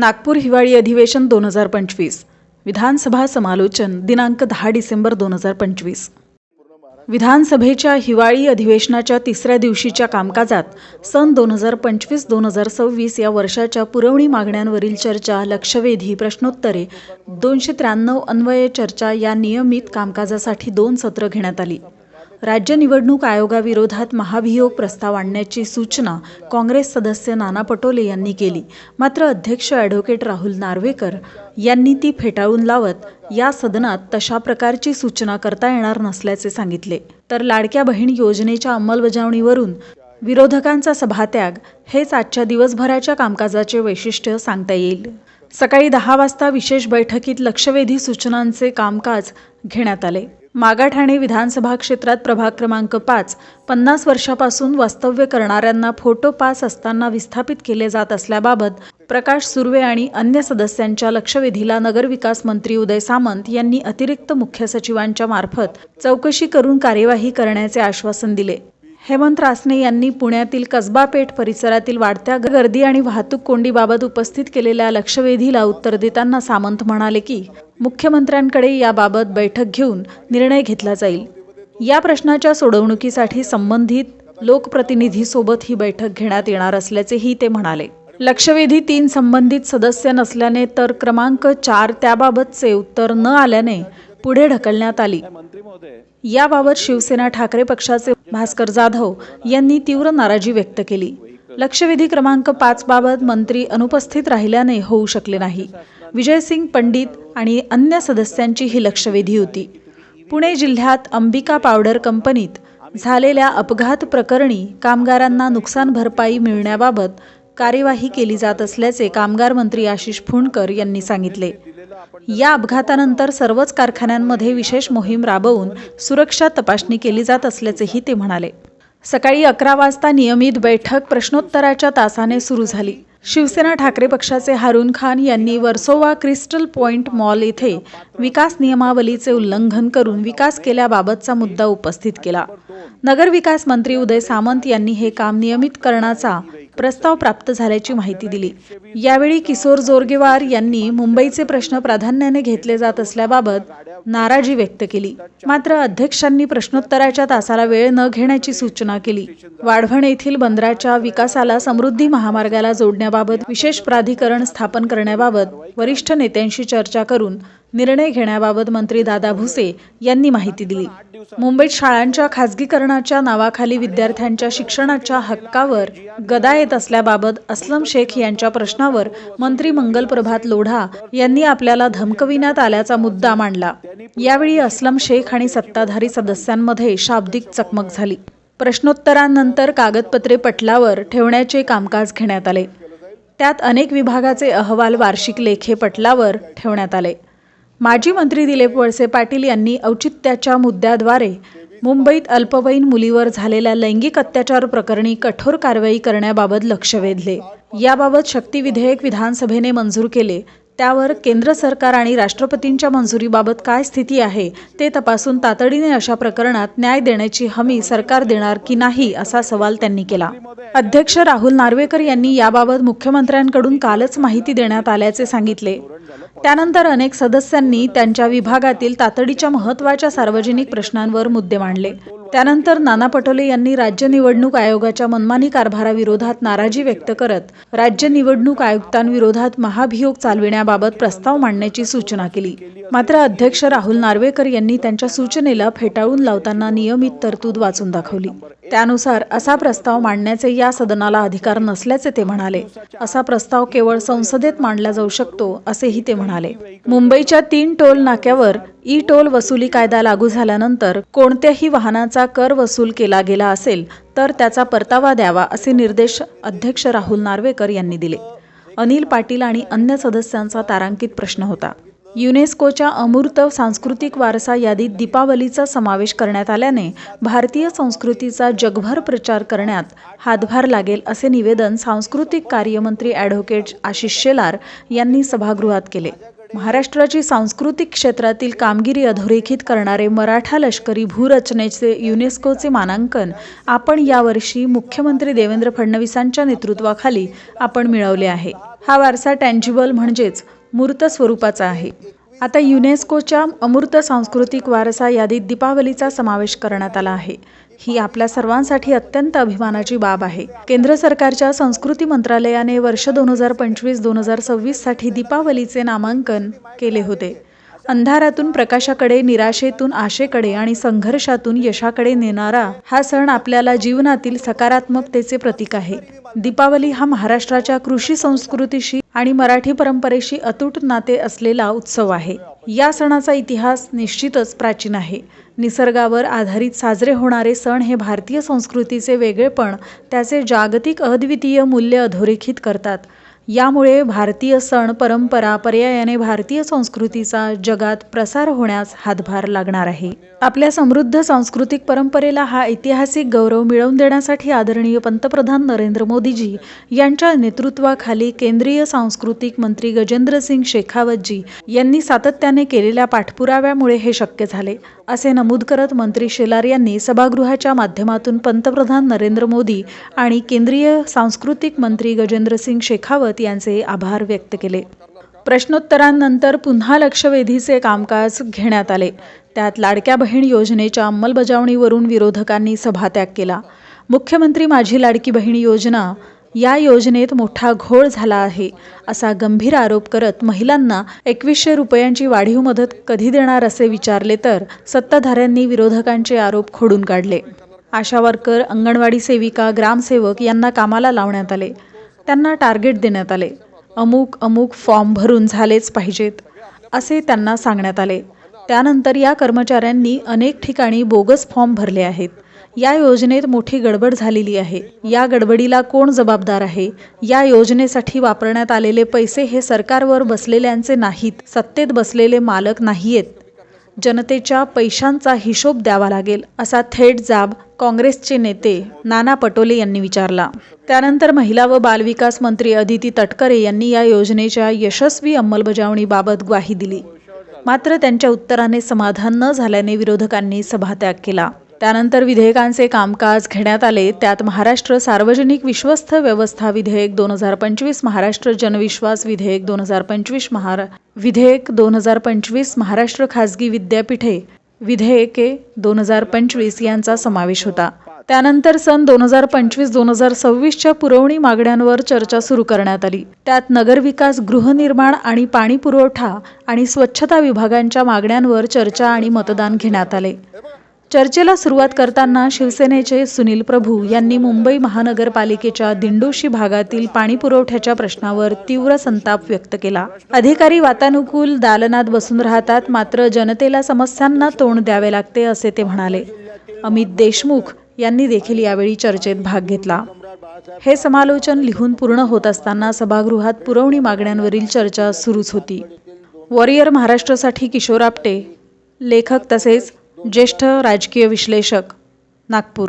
नागपूर हिवाळी अधिवेशन दोन हजार पंचवीस. विधानसभा समालोचन दिनांक दहा डिसेंबर दोन हजार पंचवीस. विधानसभेच्या हिवाळी अधिवेशनाच्या तिसऱ्या दिवशीच्या कामकाजात सन दोन हजार पंचवीस दोन हजार सव्वीस या वर्षाच्या पुरवणी मागण्यांवरील चर्चा लक्षवेधी प्रश्नोत्तरे दोनशे त्र्याण्णव अन्वये चर्चा या नियमित कामकाजासाठी दोन सत्र घेण्यात आली. राज्य निवडणूक आयोगाविरोधात महाभियोग प्रस्ताव आणण्याची सूचना काँग्रेस सदस्य नाना पटोले यांनी केली. मात्र अध्यक्ष ॲडव्होकेट राहुल नार्वेकर यांनी ती फेटाळून लावत या सदनात तशा प्रकारची सूचना करता येणार नसल्याचे सांगितले. तर लाडक्या बहीण योजनेच्या अंमलबजावणीवरून विरोधकांचा सभात्याग हेच आजच्या दिवसभराच्या कामकाजाचे वैशिष्ट्य सांगता येईल. सकाळी दहा वाजता विशेष बैठकीत लक्षवेधी सूचनांचे कामकाज घेण्यात आले. मागाठाणे विधानसभा क्षेत्रात प्रभाग क्रमांक पाच पन्नास वर्षापासून वास्तव्य करणाऱ्यांना फोटो पास असताना विस्थापित केले जात असल्याबाबत प्रकाश सुर्वे आणि अन्य सदस्यांच्या लक्षवेधीला नगरविकास मंत्री उदय सामंत यांनी अतिरिक्त मुख्य सचिवांच्या मार्फत चौकशी करून कार्यवाही करण्याचे आश्वासन दिले. हेमंत रासने यांनी पुण्यातील कसबा पेठ परिसरातील वाढत्या गर्दी आणि वाहतूक कोंडीबाबत उपस्थित केलेल्या लक्षवेधीला उत्तर देताना सामंत म्हणाले की मुख्यमंत्र्यांकडे याबाबत बैठक घेऊन निर्णय घेतला जाईल. या प्रश्नाच्या सोडवणुकीसाठी संबंधित लोकप्रतिनिधीसोबत ही बैठक घेण्यात येणार असल्याचेही ते म्हणाले. लक्षवेधी तीन संबंधित सदस्य नसल्याने तर क्रमांक चार त्याबाबतचे उत्तर न आल्याने पुढे ढकलण्यात आली. याबाबत शिवसेना ठाकरे पक्षाचे भास्कर जाधव यांनी तीव्र नाराजी व्यक्त केली. लक्षवेधी क्रमांक पाच बाबत मंत्री अनुपस्थित राहिल्याने होऊ शकले नाही. विजयसिंग पंडित आणि अन्य सदस्यांची ही लक्षवेधी होती. पुणे जिल्ह्यात अंबिका पावडर कंपनीत झालेल्या अपघात प्रकरणी कामगारांना नुकसान भरपाई मिळण्याबाबत कार्यवाही केली जात असल्याचे कामगार मंत्री आशिष फुंडकर यांनी सांगितले. या अपघातानंतर सर्वच कारखान्यांमध्ये विशेष मोहीम राबवून सुरक्षा तपासणी केली जात असल्याचेही ते म्हणाले. सकाळी अकरा वाजता नियमित बैठक प्रश्नोत्तराच्या तासाने सुरू झाली. शिवसेना ठाकरे पक्षाचे हारून खान यांनी वर्सोवा क्रिस्टल पॉइंट मॉल येथे विकास नियमावलीचे उल्लंघन करून विकास केल्याबाबतचा मुद्दा उपस्थित केला. नगरविकास मंत्री उदय सामंत यांनी हे काम नियमित करण्याचा प्रस्ताव प्राप्त झाल्याची माहिती दिली. यावेळी किशोर जोरगेवार यांनी मुंबईचे प्रश्न प्राधान्याने घेतले जात असल्याबाबत नाराजी व्यक्त केली. मात्र अध्यक्षांनी प्रश्नोत्तराच्या तासाला वेळ न घेण्याची सूचना केली. वाढवण येथील बंदराच्या विकासाला समृद्धी महामार्गाला जोडण्याबाबत विशेष प्राधिकरण स्थापन करण्याबाबत वरिष्ठ नेत्यांशी चर्चा करून निर्णय घेण्याबाबत मंत्री दादा भुसे यांनी माहिती दिली. मुंबईत शाळांच्या खासगीकरणाच्या नावाखाली विद्यार्थ्यांच्या शिक्षणाच्या हक्कावर गदा येत असल्याबाबत अस्लम शेख यांच्या प्रश्नावर मंत्री मंगल प्रभात लोढा यांनी आपल्याला धमकविण्यात आल्याचा मुद्दा मांडला. यावेळी अस्लम शेख आणि सत्ताधारी सदस्यांमध्ये शाब्दिक चकमक झाली. प्रश्नोत्तरांनंतर कागदपत्रे पटलावर ठेवण्याचे कामकाज घेण्यात आले. त्यात अनेक विभागाचे अहवाल वार्षिक लेखे पटलावर ठेवण्यात आले. माजी मंत्री दिलीप वळसे पाटील यांनी औचित्याच्या मुद्द्याद्वारे मुंबईत अल्पवयीन मुलीवर झालेल्या लैंगिक अत्याचार प्रकरणी कठोर कारवाई करण्याबाबत लक्ष वेधले. याबाबत शक्ती विधेयक विधानसभेने मंजूर केले. त्यावर केंद्र सरकार आणि राष्ट्रपतींच्या मंजुरीबाबत काय स्थिती आहे ते तपासून तातडीने अशा प्रकरणात न्याय देण्याची हमी सरकार देणार की नाही असा सवाल त्यांनी केला. अध्यक्ष राहुल नार्वेकर यांनी याबाबत मुख्यमंत्र्यांकडून कालच माहिती देण्यात आल्याचे सांगितले. त्यानंतर अनेक सदस्यांनी त्यांच्या विभागातील तातडीच्या महत्त्वाच्या सार्वजनिक प्रश्नांवर मुद्दे मांडले. त्यानंतर नाना पटोले यांनी राज्य निवडणूक आयोगाच्या मनमानी कारभाराविरोधात नाराजी व्यक्त करत राज्य निवडणूक आयुक्तांविरोधात महाभियोग चालविण्याबाबत प्रस्ताव मांडण्याची सूचना केली. मात्र अध्यक्ष राहुल नार्वेकर यांनी त्यांच्या सूचनेला फेटाळून लावताना नियमित तरतूद वाचून दाखवली. त्यानुसार असा प्रस्ताव मांडण्याचे या सदनाला अधिकार नसल्याचे ते म्हणाले. असा प्रस्ताव केवळ संसदेत मांडला जाऊ शकतो असेही ते म्हणाले. मुंबईच्या तीन टोल नाक्यावर ई टोल वसुली कायदा लागू झाल्यानंतर कोणत्याही वाहनाचा कर वसूल केला गेला असेल तर त्याचा परतावा द्यावा असे निर्देश अध्यक्ष राहुल नार्वेकर यांनी दिले. अनिल पाटील आणि अन्य सदस्यांचा तारांकित प्रश्न होता. युनेस्कोच्या अमूर्त सांस्कृतिक वारसा यादीत दीपावलीचा समावेश करण्यात आल्याने भारतीय संस्कृतीचा जगभर प्रचार करण्यात हातभार लागेल असे निवेदन सांस्कृतिक कार्यमंत्री ॲडव्होकेट आशिष शेलार यांनी सभागृहात केले. महाराष्ट्राची सांस्कृतिक क्षेत्रातील कामगिरी अधोरेखित करणारे मराठा लष्करी भूरचनेचे युनेस्कोचे मानांकन आपण यावर्षी मुख्यमंत्री देवेंद्र फडणवीसांच्या नेतृत्वाखाली आपण मिळवले आहे. हा वारसा टँजिबल म्हणजेच मूर्त स्वरूपाचा आहे. आता युनेस्कोच्या अमूर्त सांस्कृतिक वारसा यादीत दीपावलीचा समावेश करण्यात आला आहे. ही आपल्या सर्वांसाठी अत्यंत अभिमानाची बाब आहे. केंद्र सरकारच्या संस्कृती मंत्रालयाने वर्ष दोन हजार पंचवीस दोन हजार सव्वीससाठी दीपावलीचे नामांकन केले होते. अंधारातून प्रकाशाकडे निराशेतून आशेकडे आणि संघर्षातून यशाकडे नेणारा हा सण आपल्याला जीवनातील सकारात्मकतेचे प्रतीक आहे. दीपावली हा महाराष्ट्राच्या कृषी संस्कृतीशी आणि मराठी परंपरेशी अतूट नाते असलेला उत्सव आहे. या सणाचा इतिहास निश्चितच प्राचीन आहे. निसर्गावर आधारित साजरे होणारे सण हे भारतीय संस्कृतीचे वेगळेपण त्याचे जागतिक अद्वितीय मूल्य अधोरेखित करतात. यामुळे भारतीय सण परंपरा पर्यायाने भारतीय संस्कृतीचा जगात प्रसार होण्यास हातभार लागणार आहे. आपल्या समृद्ध सांस्कृतिक परंपरेला हा ऐतिहासिक गौरव मिळवून देण्यासाठी आदरणीय पंतप्रधान नरेंद्र मोदीजी यांच्या नेतृत्वाखाली केंद्रीय सांस्कृतिक मंत्री गजेंद्रसिंग शेखावतजी यांनी सातत्याने केलेल्या पाठपुराव्यामुळे हे शक्य झाले. असे नमूद करत मंत्री शेलार यांनी सभागृहाच्या माध्यमातून पंतप्रधान नरेंद्र मोदी आणि केंद्रीय सांस्कृतिक मंत्री गजेंद्रसिंग शेखावत यांचे आभार व्यक्त केले. प्रश्नोत्तरांनंतर पुन्हा लक्षवेधीचे कामकाज घेण्यात आले. त्यात लाडक्या बहीण योजनेच्या अंमलबजावणीवरून विरोधकांनी सभात्याग केला. मुख्यमंत्री माझी लाडकी बहीण योजना या योजनेत मोठा घोळ झाला आहे असा गंभीर आरोप करत महिलांना एकवीसशे रुपयांची वाढीव मदत कधी देणार असे विचारले तर सत्ताधाऱ्यांनी विरोधकांचे आरोप खोडून काढले. आशा वर्कर अंगणवाडी सेविका ग्रामसेवक यांना कामाला लावण्यात आले. त्यांना टार्गेट देण्यात आले. अमुक अमुक फॉर्म भरून झालेच पाहिजेत असे त्यांना सांगण्यात आले. त्यानंतर या कर्मचाऱ्यांनी अनेक ठिकाणी बोगस फॉर्म भरले आहेत. या योजनेत मोठी गडबड झालेली आहे. या गडबडीला कोण जबाबदार आहे? या योजनेसाठी वापरण्यात आलेले पैसे हे सरकारवर बसलेल्यांचे नाहीत. सत्तेत बसलेले मालक नाहीयेत. जनतेच्या पैशांचा हिशोब द्यावा लागेल असा थेट जाब काँग्रेसचे नेते नाना पटोले यांनी विचारला. त्यानंतर महिला व बालविकास मंत्री अदिती तटकरे यांनी या योजनेच्या यशस्वी अंमलबजावणीबाबत ग्वाही दिली. मात्र त्यांच्या उत्तराने समाधान न झाल्याने विरोधकांनी सभात्याग केला. त्यानंतर विधेयकांचे कामकाज घेण्यात आले. त्यात महाराष्ट्र सार्वजनिक विश्वस्त व्यवस्था विधेयक दोन हजार पंचवीस महाराष्ट्र जनविश्वास विधेयक दोन हजार पंचवीस महारा विधेयक दोन हजार पंचवीस महाराष्ट्र खाजगी विद्यापीठे विधेयके दोन हजार पंचवीस यांचा समावेश होता. त्यानंतर सन दोन हजार पंचवीस दोन हजार सव्वीसच्या पुरवणी मागण्यांवर चर्चा सुरू करण्यात आली. त्यात नगरविकास गृहनिर्माण आणि पाणी पुरवठा आणि स्वच्छता विभागांच्या मागण्यांवर चर्चा आणि मतदान घेण्यात आले. चर्चेला सुरुवात करताना शिवसेनेचे सुनील प्रभू यांनी मुंबई महानगरपालिकेच्या दिंडोशी भागातील पाणी पुरवठ्याच्या प्रश्नावर तीव्र संताप व्यक्त केला. अधिकारी वातानुकूल दालनात बसून राहतात मात्र जनतेला समस्यांना तोंड द्यावे लागते असे ते म्हणाले. अमित देशमुख यांनी देखील यावेळी चर्चेत भाग घेतला. हे समालोचन लिहून पूर्ण होत असताना सभागृहात पुरवणी मागण्यांवरील चर्चा सुरूच होती. वॉरियर महाराष्ट्रासाठी किशोर आपटे लेखक तसेच ज्येष्ठ राजकीय विश्लेषक नागपूर.